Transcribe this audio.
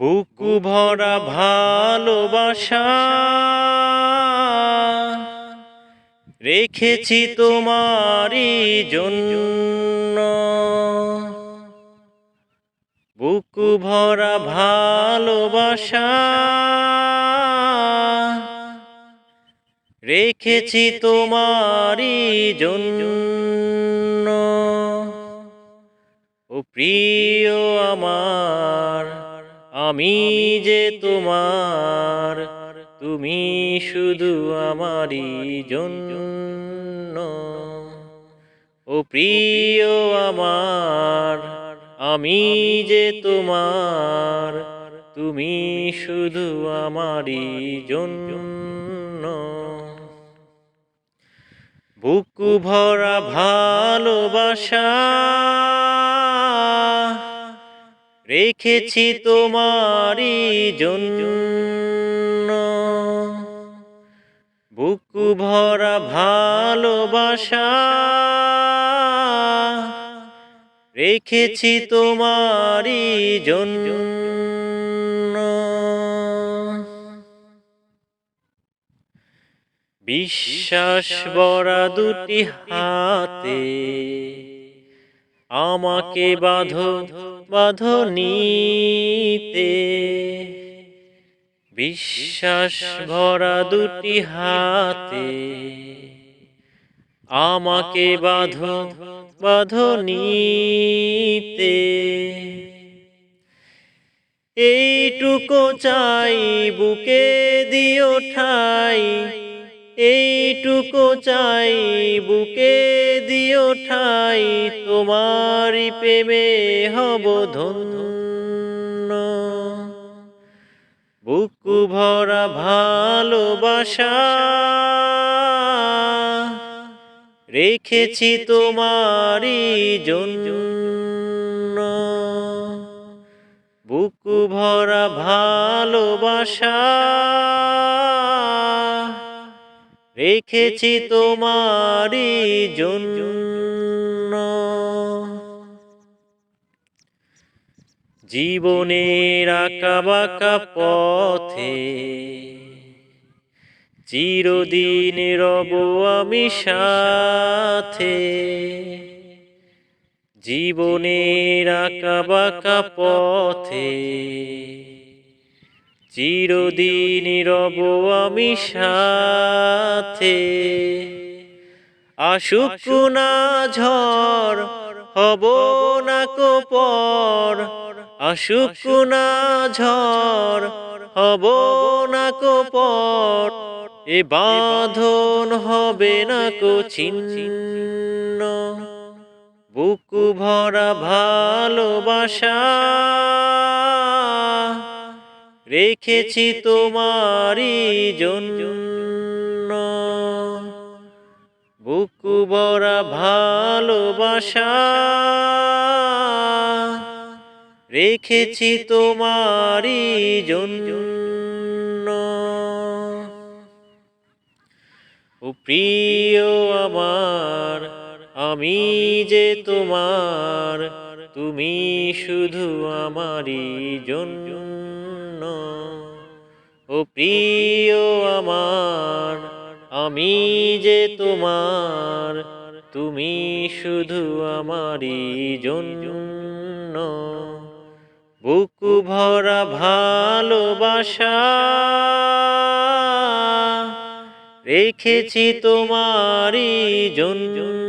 বুকু ভরা ভালোবাসা রেখেছি তোমারই জন্য। বুকু ভরা ভালোবাসা রেখেছি তোমারই জন্য। ও প্রিয় আমার আমি যে তোমার তুমি শুধু আমারই জন্য। ও প্রিয় আমার আমি যে তোমার তুমি শুধু আমারই জন্য। বুকু ভরা ভালোবাসা রেখেছি তোমারই জন্য। বুকু ভরা ভালোবাসা রেখেছি তোমারই জন্য। বিশ্বাস বরা দুটি হাতে আমাকে বাঁধো বাঁধো নিতে। বিশ্বাস ভরা দুটি হাতে। আমাকে বাঁধো বাঁধো নিতে। এইটুকু চাই বুকে দিও ঠাই। এইটুকু চাই বুকে দিও ঠাই তোমারই প্রেমে হব ধন্য। বুকু ভরা ভালোবাসা রেখেছি তোমারই জন্য। বুকু ভরা ভালোবাসা রেখেছি তোমারই জন্য। জীবনের আঁকা বাঁকা পথে চিরদিন রব আমি সাথে। জীবনের আঁকা বাঁকা পথে চিরদিন রব আমি সাথে। আসুক না ঝড়, হব না কোপর। আসুক না ঝড়, হব না কোপর। এ বাঁধন হবে না কো ছিন্ন বুকু ভরা ভালোবাসা। রেখেছি তোমারই জন্য। বুকু ভরা ভালোবাসা। রেখেছি তোমারই জন্য। ও প্রিয় আমার আমি যে তোমার তুমি শুধু আমারই জন্য। ও প্রিয় আমার, আমি যে তোমার, তুমি শুধু আমারই জন্য। বুকু ভরা ভালোবাসা রেখেছি তোমারই জন্য।